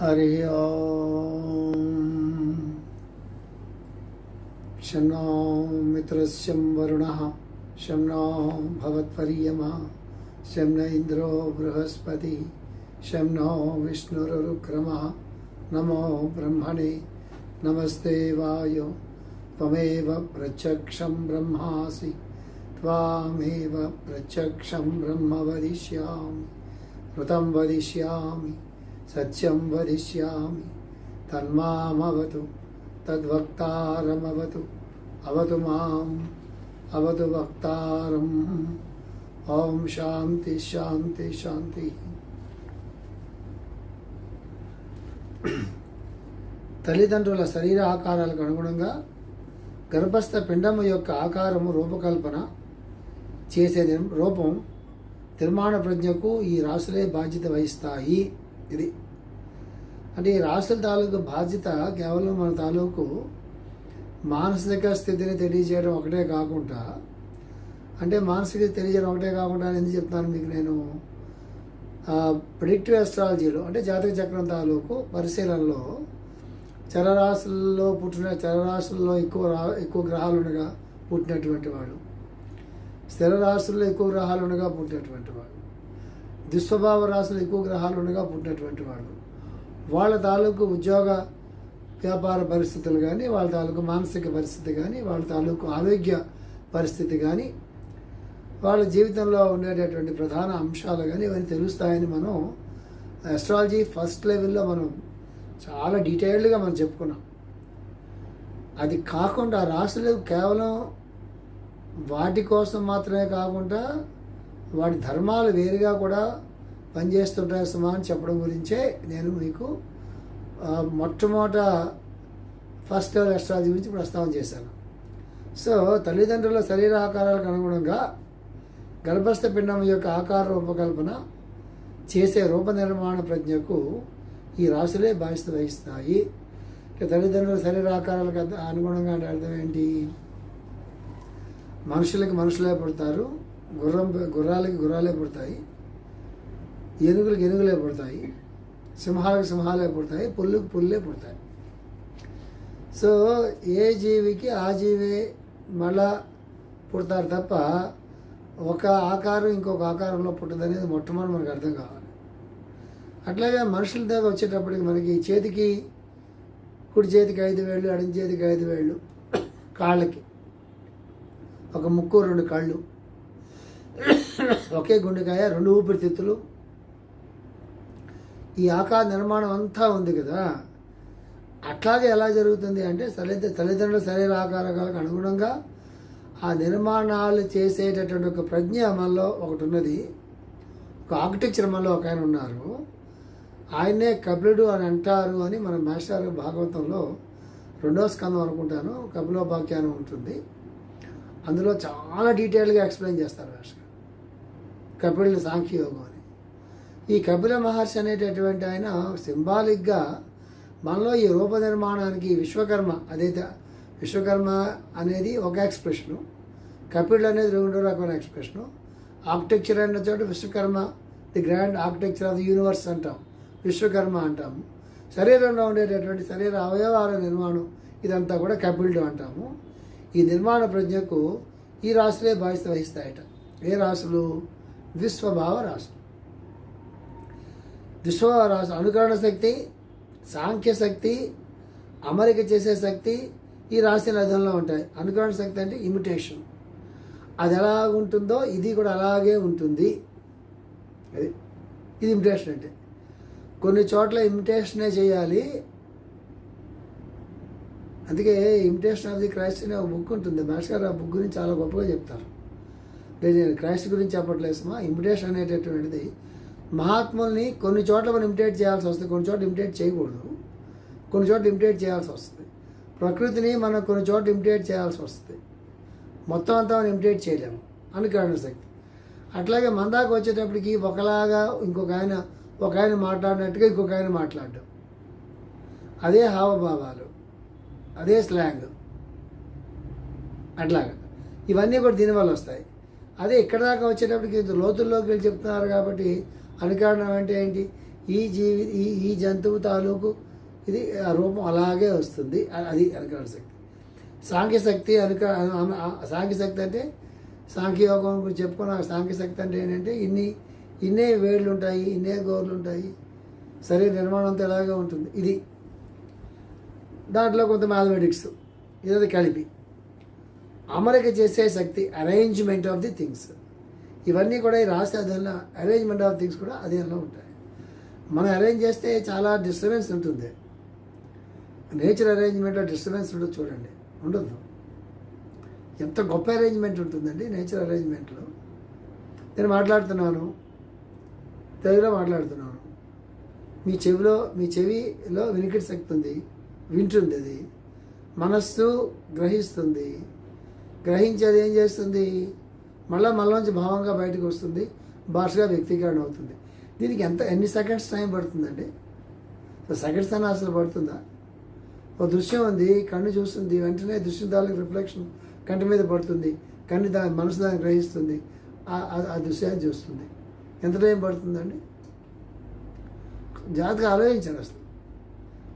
हरि ॐ शं नो मित्रस्यं वरुणः शं नो भवत्वर्यमा शं न इन्द्रो बृहस्पतिः शं नो विष्णुरुक्रमः नमो ब्रह्मणे नमस्ते वायो त्वमेव प्रत्यक्षं ब्रह्मासि त्वामेव प्रत्यक्षं ब्रह्म वदिष्यामि ऋतं वदिष्यामि సత్యం వదిష్యామి తన్మామవతు తద్వక్తారమవతు అవతు మాం అవతు వక్తారం. ఓం శాంతి శాంతి శాంతి. తల్లిదండ్రుల శరీర ఆకారాలకు అనుగుణంగా గర్భస్థ పిండము యొక్క ఆకారము రూపకల్పన చేసే రూపం నిర్మాణ ప్రజ్ఞకు ఈ రాసులే బాధ్యత వహిస్తాయి. ఇది. అంటే ఈ రాష్ట్ర తాలూకు బాధ్యత కేవలం మన తాలూకు మానసిక స్థితిని తెలియజేయడం ఒకటే కాకుండా అంటే మానసిక తెలియజేయడం ఒకటే కాకుండా ఎందుకు చెప్తాను మీకు నేను ప్రిడిక్టివ్ ఆస్ట్రాలజీలో అంటే జాతక చక్రం తాలూకు పరిశీలనలో చరరాశుల్లో పుట్టిన చరరాశుల్లో ఎక్కువ రా ఎక్కువ గ్రహాలు ఉండగా పుట్టినటువంటి వాళ్ళు స్థిర రాశుల్లో ఎక్కువ గ్రహాలు ఉండగా పుట్టినటువంటి వాళ్ళు. దుస్వభావ రాశులు ఎక్కువ గ్రహాలు ఉండగా పుట్టినటువంటి వాళ్ళు. వాళ్ళ తాలూకు ఉద్యోగ వ్యాపార పరిస్థితులు కానీ వాళ్ళ తాలూకు మానసిక పరిస్థితి కానీ వాళ్ళ తాలూకు ఆరోగ్య పరిస్థితి కానీ వాళ్ళ జీవితంలో ఉండేటటువంటి ప్రధాన అంశాలు కానీ ఇవన్నీ తెలుస్తాయని మనం అస్ట్రాలజీ ఫస్ట్ లెవెల్లో మనం చాలా డీటెయిల్డ్గా మనం చెప్పుకున్నాం. అది కాకుండా రాసులు కేవలం వాటి కోసం మాత్రమే కాకుండా వాటి ధర్మాలు వేరుగా కూడా పనిచేస్తుంటాయి సుమా అని చెప్పడం గురించే నేను మీకు మొట్టమొదట ఫస్ట్ అస్ట్రాలజీ గురించి ప్రస్తావన చేశాను. సో తల్లిదండ్రుల శరీర ఆకారాలకు అనుగుణంగా గర్భస్థ పిండం యొక్క ఆకార రూపకల్పన చేసే రూప నిర్మాణ ప్రజ్ఞకు ఈ రాశులే బాధ్యత వహిస్తాయి. తల్లిదండ్రుల శరీర ఆకారాలకు అనుగుణంగా అంటే అర్థం ఏంటి? మనుషులకి మనుషులే పుడతారు. గుర్రం గుర్రాలకి గుర్రాలే పుడతాయి. ఏనుగులకు ఏనుగులే పుడతాయి. సింహాలకు సింహాలే పుడతాయి. పుల్లుకి పుల్లే పుడతాయి. సో ఏ జీవికి ఆ జీవే మళ్ళా పుడతారు తప్ప ఒక ఆకారం ఇంకొక ఆకారంలో పుట్టదనేది మొట్టమొదటి మనకు అర్థం కావాలి. అట్లాగే మనుషుల దగ్గర వచ్చేటప్పటికి మనకి చేతికి కుడి చేతికి ఐదు వేళ్ళు అడిగిన చేతికి ఐదు వేళ్ళు కాళ్ళకి. ఒక ముక్కు రెండు కళ్ళు. ఒకే గుండెకాయ రెండు ఊపిరితిత్తులు. ఈ ఆకార నిర్మాణం అంతా ఉంది కదా. అట్లాగే ఎలా జరుగుతుంది అంటే తల్లిద తల్లిదండ్రుల శరీర ఆకారాలకు అనుగుణంగా ఆ నిర్మాణాలు చేసేటటువంటి ఒక ప్రజ్ఞ మనలో ఒకటి ఉన్నది. ఒక ఆర్కిటెక్చర్ మనలో ఒక ఆయన ఉన్నారు. ఆయనే కపిలుడు అని అంటారు అని మన మాస్టర్ భాగవతంలో రెండో స్కందం అనుకుంటాను. కపిలోపాఖ్యానం ఉంటుంది. అందులో చాలా డీటెయిల్గా ఎక్స్ప్లెయిన్ చేస్తారు మాస్టర్ కపిల సాంఖ్యయోగం అని. ఈ కపిల మహర్షి అనేటటువంటి ఆయన సింబాలిక్గా మనలో ఈ రూప నిర్మాణానికి విశ్వకర్మ అదైతే విశ్వకర్మ అనేది ఒక ఎక్స్ప్రెషను కపిల్ అనేది రెండు రకమైన ఎక్స్ప్రెషను ఆర్కిటెక్చర్ అన్న చోట Vishwakarma the grand architecture of the universe అంటాం. విశ్వకర్మ అంటాము. శరీరంలో ఉండేటటువంటి శరీర అవయవాల నిర్మాణం ఇదంతా కూడా కపిల్డు అంటాము. ఈ నిర్మాణ ప్రజ్ఞకు ఈ రాశులే బాధ్యత వహిస్తాయట. ఏ రాశులు? విశ్వభావ రాష్ట్రం విశ్వ రాశి అనుకరణ శక్తి సాంఖ్య శక్తి అమరిక చేసే శక్తి ఈ రాశి అర్థంలో ఉంటాయి. అనుకరణ శక్తి అంటే ఇమిటేషన్. అది ఎలా ఉంటుందో ఇది కూడా అలాగే ఉంటుంది. అది ఇది ఇమిటేషన్ అంటే. కొన్ని చోట్ల ఇమిటేషనే చేయాలి. అందుకే ఇమిటేషన్ ఆఫ్ ది క్రైస్ట్ అనే ఒక బుక్ ఉంటుంది. భాస్కర్ ఆ బుక్ గురించి చాలా గొప్పగా చెప్తారు. లేదు నేను క్రైస్ట్ గురించి చెప్పట్లేదు ఇమిటేషన్ అనేటటువంటిది మహాత్ముల్ని కొన్ని చోట్ల మనం ఇమిటేట్ చేయాల్సి వస్తుంది కొన్ని చోట్ల ఇమిటేట్ చేయకూడదు. కొన్ని చోట్ల ఇమిటేట్ చేయాల్సి వస్తుంది. ప్రకృతిని మనం కొన్ని చోట్ల ఇమిటేట్ చేయాల్సి వస్తుంది. మొత్తం అంతా మనం ఇమిటేట్ చేయలేము. అని శక్తి. అట్లాగే మందాకు వచ్చేటప్పటికి ఒకలాగా ఇంకొక ఆయన ఒక ఆయన మాట్లాడినట్టుగా ఇంకొక ఆయన మాట్లాడడం. అదే హావభావాలు. అదే స్లాంగ్ అట్లాగా. ఇవన్నీ కూడా దీనివల్ల వస్తాయి. అదే ఇక్కడ దాకా వచ్చేటప్పటికి ఇంత లోతుల్లోకి వెళ్ళి చెప్తున్నారు కాబట్టి అనుకరణం అంటే ఏంటి? ఈ జీవి ఈ ఈ జంతువు తాలూకు ఇది ఆ రూపం అలాగే వస్తుంది. అది అనుకరణ శక్తి. సాంఖ్య శక్తి అనుక సాంఖ్యశక్తి సాంఖ్య శక్తి అంటే సాంఖ్యయోగం గురించి చెప్పుకున్న. సాంఖ్యశక్తి అంటే ఏంటంటే ఇన్ని ఇన్నే వేళ్ళు ఉంటాయి ఇన్నే గోర్లు ఉంటాయి శరీర నిర్మాణం అంతా ఎలాగే ఉంటుంది. ఇది దాంట్లో కొంత మ్యాథమెటిక్స్ ఇదది కలిపి. అమరిక చేసే శక్తి అరేంజ్మెంట్ ఆఫ్ ది థింగ్స్ ఇవన్నీ కూడా ఈ రాసే అదల్లో అరేంజ్మెంట్ ఆఫ్ థింగ్స్ కూడా అదేలో ఉంటాయి. మనం అరేంజ్ చేస్తే చాలా డిస్టర్బెన్స్ ఉంటుంది. నేచర్ అరేంజ్మెంట్లో డిస్టర్బెన్స్ ఉండదు చూడండి. ఉండదు. ఎంత గొప్ప అరేంజ్మెంట్ ఉంటుందండి నేచర్ అరేంజ్మెంట్లో నేను మాట్లాడుతున్నాను. తెలుగులో మాట్లాడుతున్నాను. మీ చెవిలో మీ చెవిలో వినికిడి శక్తి ఉంది. వింటుంది అది. మనస్సు గ్రహిస్తుంది. గ్రహించేది ఏం చేస్తుంది? మళ్ళీ మనలోంచి భావంగా బయటకు వస్తుంది. భాషగా వ్యక్తీకరణ అవుతుంది. దీనికి ఎంత ఎన్ని సెకండ్స్ టైం పడుతుందండి? సెకండ్స్ అయినా అసలు పడుతుందా? ఒక దృశ్యం ఉంది. కన్ను చూస్తుంది. వెంటనే దృశ్యం దానికి రిఫ్లెక్షన్ కంటి మీద పడుతుంది. కన్ను దాని మనసు దాన్ని గ్రహిస్తుంది. ఆ- దృశ్యాన్ని చూస్తుంది. ఎంత టైం పడుతుందండి? జాగ్రత్తగా ఆలోచించారు అసలు.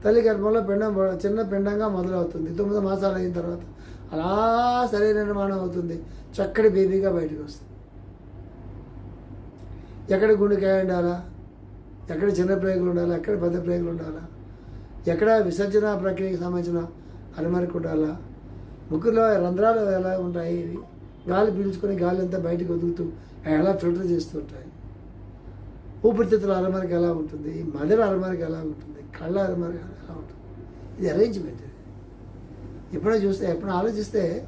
తల్లి గర్భంలో పిండం చిన్న పిండంగా మొదలవుతుంది. తొమ్మిది మాసాలు అయిన తర్వాత అలా శరీర నిర్మాణం అవుతుంది. చక్కటి బేబీగా బయటకు వస్తుంది. ఎక్కడ గుండెకాయ ఉండాలా? ఎక్కడ చిన్న ప్రేగులు ఉండాలా? ఎక్కడ పెద్ద ప్రేగులు ఉండాలా? ఎక్కడ విసర్జన ప్రక్రియకి సంబంధించిన అనుమరికి ఉండాలా? ముక్కులో రంధ్రాలు ఎలా ఉంటాయి? ఇవి గాలి పీల్చుకొని గాలి అంతా బయటకు వదులుతూ అవి ఎలా ఫిల్టర్ చేస్తూ ఉంటాయి? ఊపిరితిత్తుల అరమరికి ఎలా ఉంటుంది? మదర్ అరమరికి ఎలా ఉంటుంది? కళ్ళ అరమరికి ఎలా ఉంటుంది? ఇది అరేంజ్మెంట్ ఇది. ఎప్పుడో చూస్తే ఎప్పుడో ఆలోచిస్తే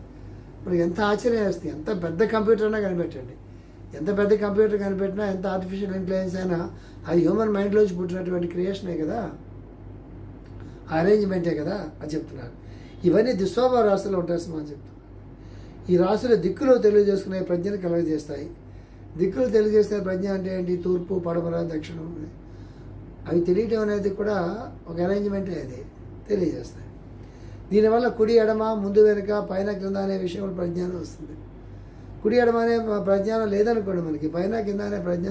ఇప్పుడు ఎంత ఆశ్చర్యం వేస్తుంది ఎంత పెద్ద కంప్యూటర్ అయినా కనిపెట్టండి. ఎంత పెద్ద కంప్యూటర్ కనిపెట్టినా ఎంత ఆర్టిఫిషియల్ ఇంటెలిజెన్స్ అయినా అది హ్యూమన్ మైండ్లోంచి పుట్టినటువంటి క్రియేషనే కదా? అరేంజ్మెంటే కదా? అని చెప్తున్నారు. ఇవన్నీ దుస్వభావ రాశులు ఉంటాయి అని చెప్తున్నారు. ఈ రాశుల దిక్కులు తెలియజేసుకునే ప్రజ్ఞను కలుగజేస్తాయి. దిక్కులు తెలియజేసే ప్రజ్ఞ అంటే ఏంటి? తూర్పు పడమర దక్షిణం. అవి తెలియటం అనేది కూడా ఒక అరేంజ్మెంటే అది. తెలియజేస్తాయి. దీనివల్ల కుడి ఎడమ ముందు వెనుక పైన క్రింద అనే విషయంలో ప్రజ్ఞానం వస్తుంది. కుడి ఎడమ అనే ప్రజ్ఞానం లేదనుకోండి మనకి పైన కింద అనే ప్రజ్ఞ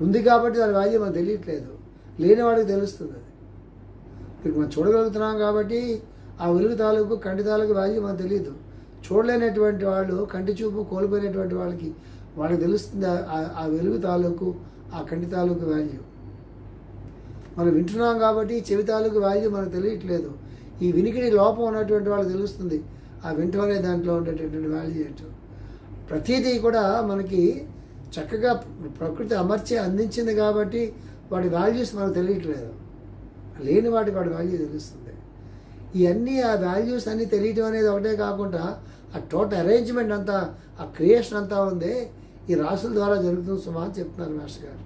ఉంది కాబట్టి దాని వాల్యూ మనకు తెలియట్లేదు. లేని వాడికి తెలుస్తుంది అది. ఇప్పుడు మనం చూడగలుగుతున్నాం కాబట్టి ఆ వెలుగు తాలూకు కంటి తాలూకు వాల్యూ మనకు తెలియదు చూడలేనటువంటి వాళ్ళు కంటి చూపు కోల్పోయినటువంటి వాళ్ళకి వాళ్ళకి తెలుస్తుంది ఆ- ఆ వెలుగు తాలూకు ఆ కంటి తాలూకు వాల్యూ. మనం వింటున్నాం కాబట్టి చెవి తాలూకు వాల్యూ మనకు తెలియట్లేదు. ఈ వినికిడి లోపం ఉన్నటువంటి వాళ్ళకి తెలుస్తుంది. ఆ వింటం దాంట్లో ఉండేటటువంటి వాల్యూ ఏంటో. ప్రతిదీ కూడా మనకి చక్కగా ప్రకృతి అమర్చి అందించింది కాబట్టి వాటి వాల్యూస్ మనకు తెలియట్లేదు. లేని వాటికి వాటి వాల్యూ తెలుస్తుంది. ఇవన్నీ ఆ వాల్యూస్ అన్నీ తెలియటం అనేది ఒకటే కాకుండా ఆ టోటల్ అరేంజ్మెంట్ అంతా ఆ క్రియేషన్ అంతా ఉంది ఈ రాసుల ద్వారా జరుగుతుంది సుమా అని చెప్తున్నారు మాస్టర్ గారు.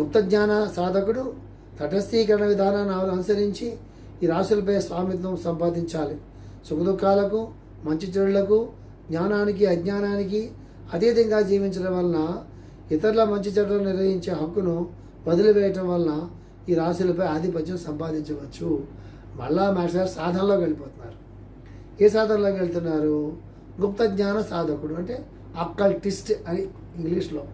గుప్త జ్ఞాన సాధకుడు తటస్థీకరణ విధానాన్ని అనుసరించి ఈ రాశులపై స్వామిత్వం సంపాదించాలి. సుఖదుఖాలకు మంచి చెడులకు జ్ఞానానికి అజ్ఞానానికి అతీతంగా జీవించడం వలన ఇతరుల మంచి చెడులను నిర్వహించే హక్కును వదిలివేయటం వలన ఈ రాశులపై ఆధిపత్యం సంపాదించవచ్చు. మళ్ళా మాస్టర్ సాధనలోకి వెళ్ళిపోతున్నారు. ఏ సాధనలోకి వెళ్తున్నారు? గుప్త జ్ఞాన సాధకుడు అంటే అక్కల్టిస్ట్ అని ఇంగ్లీష్లో.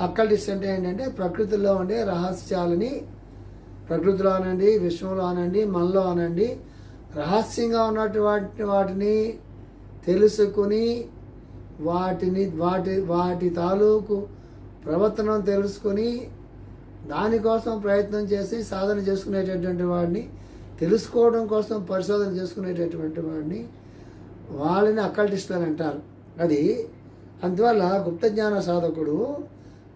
అక్కల్టిస్ట్ అంటే ఏంటంటే ప్రకృతిలో ఉండే రహస్యాలని ప్రకృతిలో అనండి విశ్వంలో అనండి మనలో అనండి రహస్యంగా ఉన్నటువంటి వాటిని తెలుసుకుని వాటిని వాటి వాటి తాలూకు ప్రవర్తనం తెలుసుకొని దానికోసం ప్రయత్నం చేసి సాధన చేసుకునేటటువంటి వాడిని తెలుసుకోవడం కోసం పరిశోధన చేసుకునేటటువంటి వాడిని వాళ్ళని అక్కల్టిస్టులు అని అంటారు. అది అందువల్ల గుప్త జ్ఞాన సాధకుడు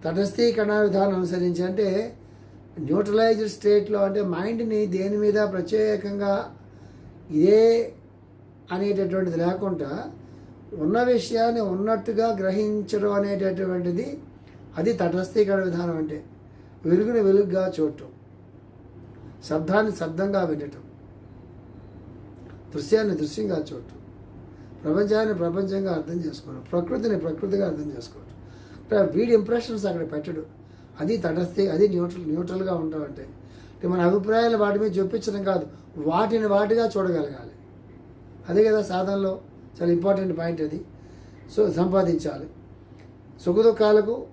తటస్థీకరణ విధానం అనుసరించి అంటే న్యూట్రలైజ్డ్ స్టేట్లో అంటే మైండ్ని దేని మీద ప్రత్యేకంగా ఇదే అనేటటువంటిది లేకుండా ఉన్న విషయాన్ని ఉన్నట్టుగా గ్రహించడం అనేటటువంటిది అది తటస్థీకరణ విధానం అంటే వెలుగుని వెలుగుగా చూడటం శబ్దాన్ని శబ్దంగా వినటం దృశ్యాన్ని దృశ్యంగా చూడటం ప్రపంచాన్ని ప్రపంచంగా అర్థం చేసుకోవడం ప్రకృతిని ప్రకృతిగా అర్థం చేసుకోవడం వీడి ఇంప్రెషన్స్ అక్కడ పెట్టడు. అది తటస్థి అది న్యూట్రల్ న్యూట్రల్గా ఉండడం అంటే. అంటే మన అభిప్రాయాలు వాటి మీద చూపించడం కాదు వాటిని వాటిగా చూడగలగాలి. అదే కదా సాధనలో చాలా ఇంపార్టెంట్ పాయింట్ అది. సో సంపాదించాలి. సుఖదుఖాలకు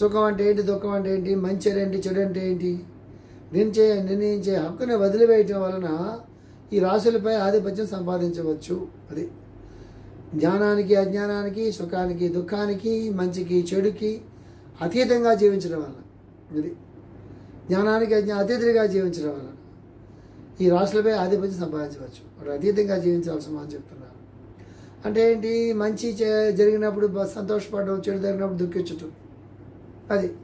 సుఖం అంటే ఏంటి దుఃఖం అంటే ఏంటి మంచి ఏంటి చెడు అంటే ఏంటి నిర్ణయించే నిర్ణయించే హక్కుని వదిలివేయటం వలన ఈ రాశులపై ఆధిపత్యం సంపాదించవచ్చు అది. జ్ఞానానికి అజ్ఞానానికి సుఖానికి దుఃఖానికి మంచికి చెడుకి అతీతంగా జీవించడం వల్ల. ఇది జ్ఞానానికి అజ్ఞా అతీతంగా జీవించడం వల్ల. ఈ రాశులపై ఆధిపత్యం సంపాదించవచ్చు. వాడు అతీతంగా జీవించాల్సిన అని చెప్తున్నారు. అంటే ఏంటి? మంచి జరిగినప్పుడు సంతోషపడడం చెడు జరిగినప్పుడు దుఃఖించటం. అది.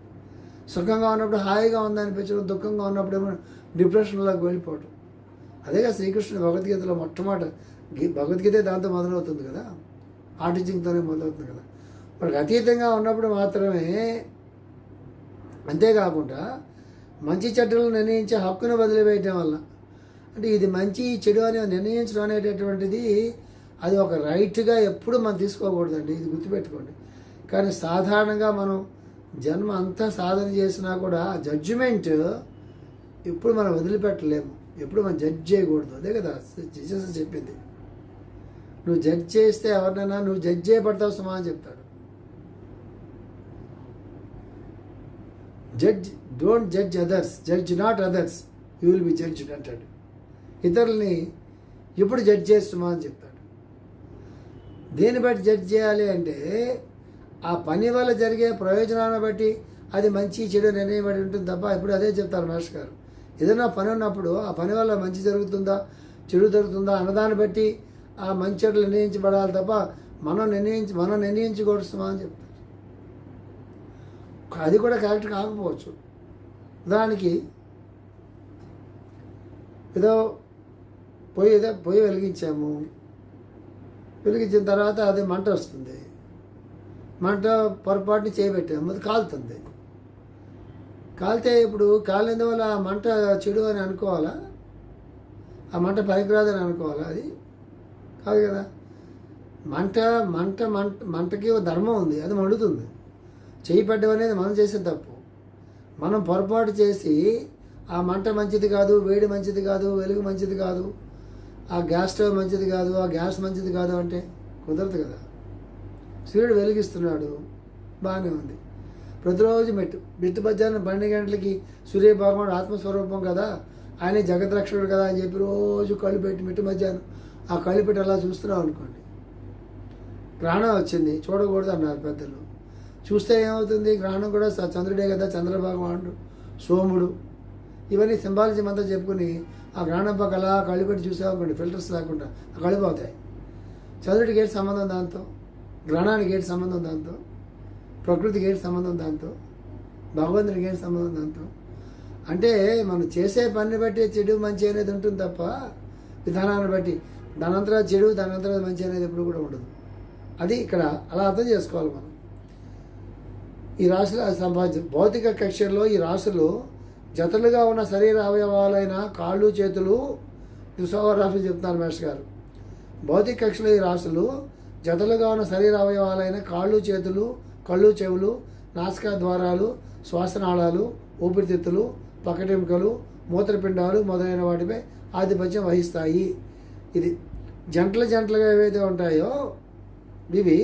సుఖంగా ఉన్నప్పుడు హాయిగా ఉందనిపించడం దుఃఖంగా ఉన్నప్పుడు ఏమో డిప్రెషన్లోకి వెళ్ళిపోవటం. అదేగా శ్రీకృష్ణుడు భగవద్గీతలో మొట్టమొదటి భగవద్గీత దాంతో మొదలవుతుంది కదా. ఆటిజింగ్తోనే మొదలవుతుంది కదా. మనకు అతీతంగా ఉన్నప్పుడు మాత్రమే అంతేకాకుండా మంచి చెడ్డలు నిర్ణయించే హక్కును వదిలివేయటం వల్ల. అంటే ఇది మంచి చెడు అని నిర్ణయించడం అనేటటువంటిది అది ఒక రైట్గా ఎప్పుడు మనం తీసుకోకూడదండి. ఇది గుర్తుపెట్టుకోండి. కానీ సాధారణంగా మనం జన్మ అంతా సాధన చేసినా కూడా జడ్జిమెంట్ ఎప్పుడు మనం వదిలిపెట్టలేము. ఎప్పుడు మనం జడ్జ్ చేయకూడదు. అదే కదా జీసస్ చెప్పింది. నువ్వు జడ్జ్ చేస్తే ఎవరినైనా నువ్వు జడ్జ్ చేయబడతావు సుమా అని చెప్తాడు. Judge don't judge others judge not others you will be judged అంటాడు ఇతరుల్ని ఎప్పుడు జడ్జ్ చేస్తుమా అని చెప్తాడు. దీన్ని బట్టి జడ్జ్ చేయాలి అంటే ఆ పని వల్ల జరిగే ప్రయోజనాన్ని బట్టి అది మంచి చెడు నిర్ణయబడి ఉంటుంది తప్ప ఇప్పుడు అదే చెప్తారు మహర్షి గారు. ఏదైనా పని ఉన్నప్పుడు ఆ పని వల్ల మంచి జరుగుతుందా చెడు జరుగుతుందా అన్నదాన్ని బట్టి ఆ మంచి చెడు నిర్ణయించబడాలి తప్ప మనం నిర్ణయించి మనం నిర్ణయించకూడదుమా అని చెప్తారు. అది కూడా కరెక్ట్ కాకపోవచ్చు. దానికి ఏదో పొయ్యి ఏదో పొయ్యి వెలిగించాము. వెలిగించిన తర్వాత అది మంట వస్తుంది. మంట పొరపాటుని చేయబెట్టాము. అది కాలుతుంది. కాలితే ఇప్పుడు కాలినందువల్ల ఆ మంట చెడు అని అనుకోవాలా? ఆ మంట పనికిరాదని అనుకోవాలా అది? కాదు కదా. మంట మంట మంట మంటకి ఒక ధర్మం ఉంది. అది మండుతుంది. చేయి అనేది మనం చేసిన తప్పు. మనం పొరపాటు చేసి ఆ మంట మంచిది కాదు వేడి మంచిది కాదు వెలుగు మంచిది కాదు ఆ గ్యాస్ స్టవ్ మంచిది కాదు ఆ గ్యాస్ మంచిది కాదు అంటే కుదరదు కదా. సూర్యుడు వెలిగిస్తున్నాడు బాగానే ఉంది. ప్రతిరోజు మెట్టు. మెట్టు మధ్యాహ్నం పన్నెండు గంటలకి సూర్యభగవానుడు ఆత్మస్వరూపం కదా. ఆయన జగద్రక్షకుడు కదా అని చెప్పి రోజు కళ్ళు పెట్టి మెట్టు మధ్యాహ్నం ఆ కళ్ళు పెట్టి అలా చూస్తున్నాం అనుకోండి. ప్రాణం వచ్చింది చూడకూడదు అన్నారు పెద్దలు. చూస్తే ఏమవుతుంది? గ్రహణం కూడా చంద్రుడే కదా చంద్రభగవానుడు సోముడు. ఇవన్నీ సింబాలజీ అంతా చెప్పుకుని ఆ గ్రహణం పక్క అలా కళ్ళు పెట్టి చూసామనుకోండి ఫిల్టర్స్ లేకుండా ఆ కళ్ళు పోతాయి. చంద్రుడికి ఏంటి సంబంధం దాంతో? గ్రహణానికి ఏంటి సంబంధం దాంతో? ప్రకృతికి ఏంటి సంబంధం దాంతో? భగవంతునికి ఏంటి సంబంధం దాంతో? అంటే మనం చేసే పనిని బట్టి చెడు మంచి అనేది ఉంటుంది తప్ప విధానాన్ని బట్టి. దానంతరా చెడు దానంతరా మంచి అనేది ఎప్పుడు కూడా ఉండదు. అది ఇక్కడ అలా అర్థం చేసుకోవాలి మనం. ఈ రాశుల సమాజం భౌతిక కక్షల్లో ఈ రాశులు జతలుగా ఉన్న శరీర అవయవాలైన కాళ్ళు చేతులు దుసవ రాశులు చెప్తున్నారు మేస్టర్ గారు. భౌతిక కక్షలో ఈ రాశులు జతలుగా ఉన్న శరీర అవయవాలైన కాళ్ళు చేతులు కళ్ళు చెవులు నాసికా ద్వారాలు శ్వాసనాళాలు ఊపిరితిత్తులు పకటెముకలు మూత్రపిండాలు మొదలైన వాటిపై ఆధిపత్యం వహిస్తాయి. ఇది జంటలు జంటలుగా ఏవైతే ఉంటాయో ఇవి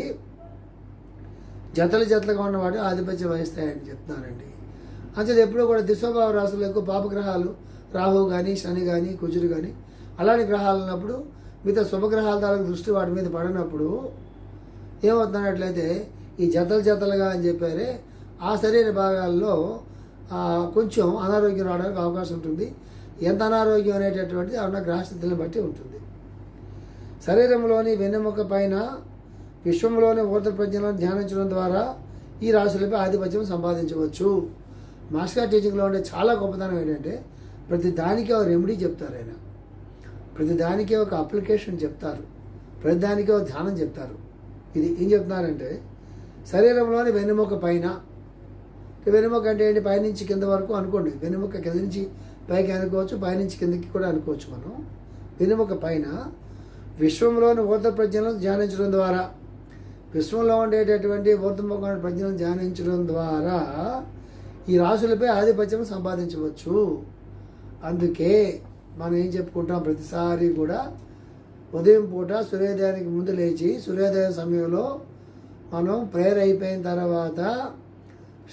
జతలు జతలుగా ఉన్నవాడు ఆధిపత్యం వహిస్తాయని చెప్తున్నారండి. అంతే ఎప్పుడూ కూడా దిశ్వభావ రాశులు ఎక్కువ పాపగ్రహాలు రాహు కానీ శని కానీ కుజుడు కానీ అలాంటి గ్రహాలు ఉన్నప్పుడు మిగతా శుభగ్రహాల తాలూకు దృష్టి వాటి మీద పడినప్పుడు ఏమవుతున్నట్లయితే ఈ జతలు జతలుగా అని చెప్పారే ఆ శరీర భాగాల్లో కొంచెం అనారోగ్యం రావడానికి అవకాశం ఉంటుంది. ఎంత అనారోగ్యం అనేటటువంటిది ఉన్న గ్రహస్థితిని బట్టి ఉంటుంది. శరీరంలోని వెన్నెముక పైన విశ్వంలోని ఊర్ధ ప్రజ్ఞలను ధ్యానించడం ద్వారా ఈ రాశులపై ఆధిపత్యం సంపాదించవచ్చు. మాస్టర్ టీచింగ్లో ఉండే చాలా గొప్పతనం ఏంటంటే ప్రతి దానికి ఒక రెమెడీ చెప్తారు ఆయన. ప్రతి దానికి ఒక అప్లికేషన్ చెప్తారు. ప్రతి దానికి ఒక ధ్యానం చెప్తారు. ఇది ఏం చెప్తున్నారంటే శరీరంలోని వెన్నెముక పైన వెన్నెముక అంటే ఏంటి? పైనుంచి కింద వరకు అనుకోండి. వెన్నెముక కింద నుంచి పైకి అనుకోవచ్చు పైనుంచి కిందకి కూడా అనుకోవచ్చు మనం. వెన్నెముక పైన విశ్వంలోని ఓత ప్రజ్ఞలను ధ్యానించడం ద్వారా విశ్వంలో ఉండేటటువంటి ఊర్ధముఖ ప్రజ్ఞను ధ్యానించడం ద్వారా ఈ రాశులపై ఆధిపత్యం సంపాదించవచ్చు. అందుకే మనం ఏం చెప్పుకుంటాం? ప్రతిసారి కూడా ఉదయం పూట సూర్యోదయానికి ముందు లేచి సూర్యోదయ సమయంలో మనం ప్రేయర్ అయిపోయిన తర్వాత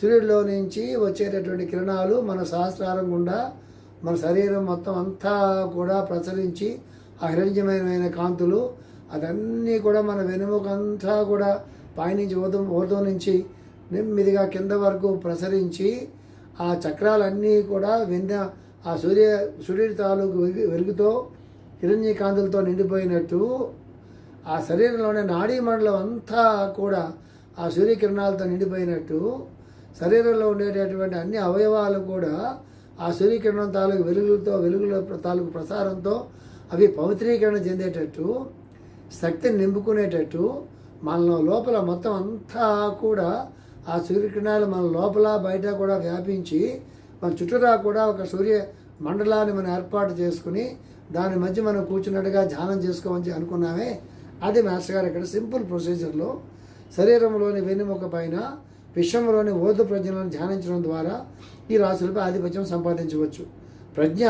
సూర్యుడిలో నుంచి వచ్చేటటువంటి కిరణాలు మన సహస్రారం గుండా మన శరీరం మొత్తం అంతా కూడా ప్రసరించి ఆ హిరణ్యమైన కాంతులు అదన్నీ కూడా మన వెనుముకంతా కూడా పైనుంచి ఓదం ఓదం నుంచి నెమ్మదిగా కింద వరకు ప్రసరించి ఆ చక్రాలన్నీ కూడా వెన్న ఆ సూర్య సూర్యుడి తాలూకు వెలుగు- వెలుగుతో హిరణ్య కాంతులతో నిండిపోయినట్టు ఆ శరీరంలోని నాడీ మండలం అంతా కూడా ఆ సూర్యకిరణాలతో నిండిపోయినట్టు శరీరంలో ఉండేటటువంటి అన్ని అవయవాలు కూడా ఆ సూర్యకిరణం తాలూకు వెలుగులతో వెలుగుల తాలూకు ప్రసారంతో అవి పవిత్రీకరణ చెందేటట్టు శక్తిని నింపుకునేటట్టు మన లోపల మొత్తం అంతా కూడా ఆ సూర్యకిరణాలు మన లోపల బయట కూడా వ్యాపించి మన చుట్టూరా కూడా ఒక సూర్య మండలాన్ని మనం ఏర్పాటు చేసుకుని దాని మధ్య మనం కూర్చున్నట్టుగా ధ్యానం చేసుకోమని అనుకున్నామే. అది మాస్టర్ గారు ఇక్కడ సింపుల్ ప్రొసీజర్లో శరీరంలోని వెన్నెముక పైన విశ్వంలోని ఓర్ధ ప్రజ్ఞలను ధ్యానించడం ద్వారా ఈ రాశులపై ఆధిపత్యం సంపాదించవచ్చు. ప్రజ్ఞ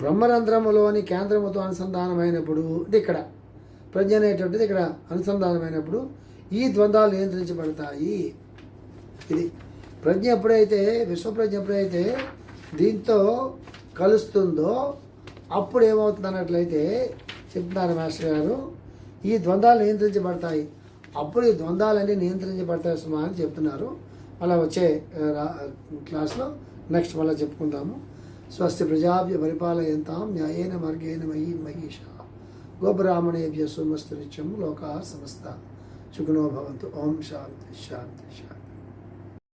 బ్రహ్మరంధ్రములోని కేంద్రముతో అనుసంధానమైనప్పుడు ఇది ఇక్కడ. ప్రజ్ఞ అనేటువంటిది ఇక్కడ అనుసంధానమైనప్పుడు ఈ ద్వంద్వాలు నియంత్రించబడతాయి. ఇది ప్రజ్ఞ ఎప్పుడైతే విశ్వప్రజ్ఞ ఎప్పుడైతే దీంతో కలుస్తుందో అప్పుడు ఏమవుతుంది అన్నట్లయితే చెప్తున్నారు మాస్టర్ గారు ఈ ద్వంద్వాలు నియంత్రించబడతాయి. అప్పుడు ఈ ద్వంద్వాలన్నీ నియంత్రించబడతాయి సుమా అని చెప్తున్నారు. అలా వచ్చే క్లాస్లో నెక్స్ట్ మళ్ళీ చెప్పుకుందాము. స్వస్తి ప్రజాభ్య పరిపాలయంతాం న్యాయేన మార్గేణ మయీ మహీష. గోబ్రాహ్మణేభ్య సోమస్తు నిత్యం లోకా సమస్త. సుఖినో భవంతు. ఓం శాంతి శాంతి శాంతి.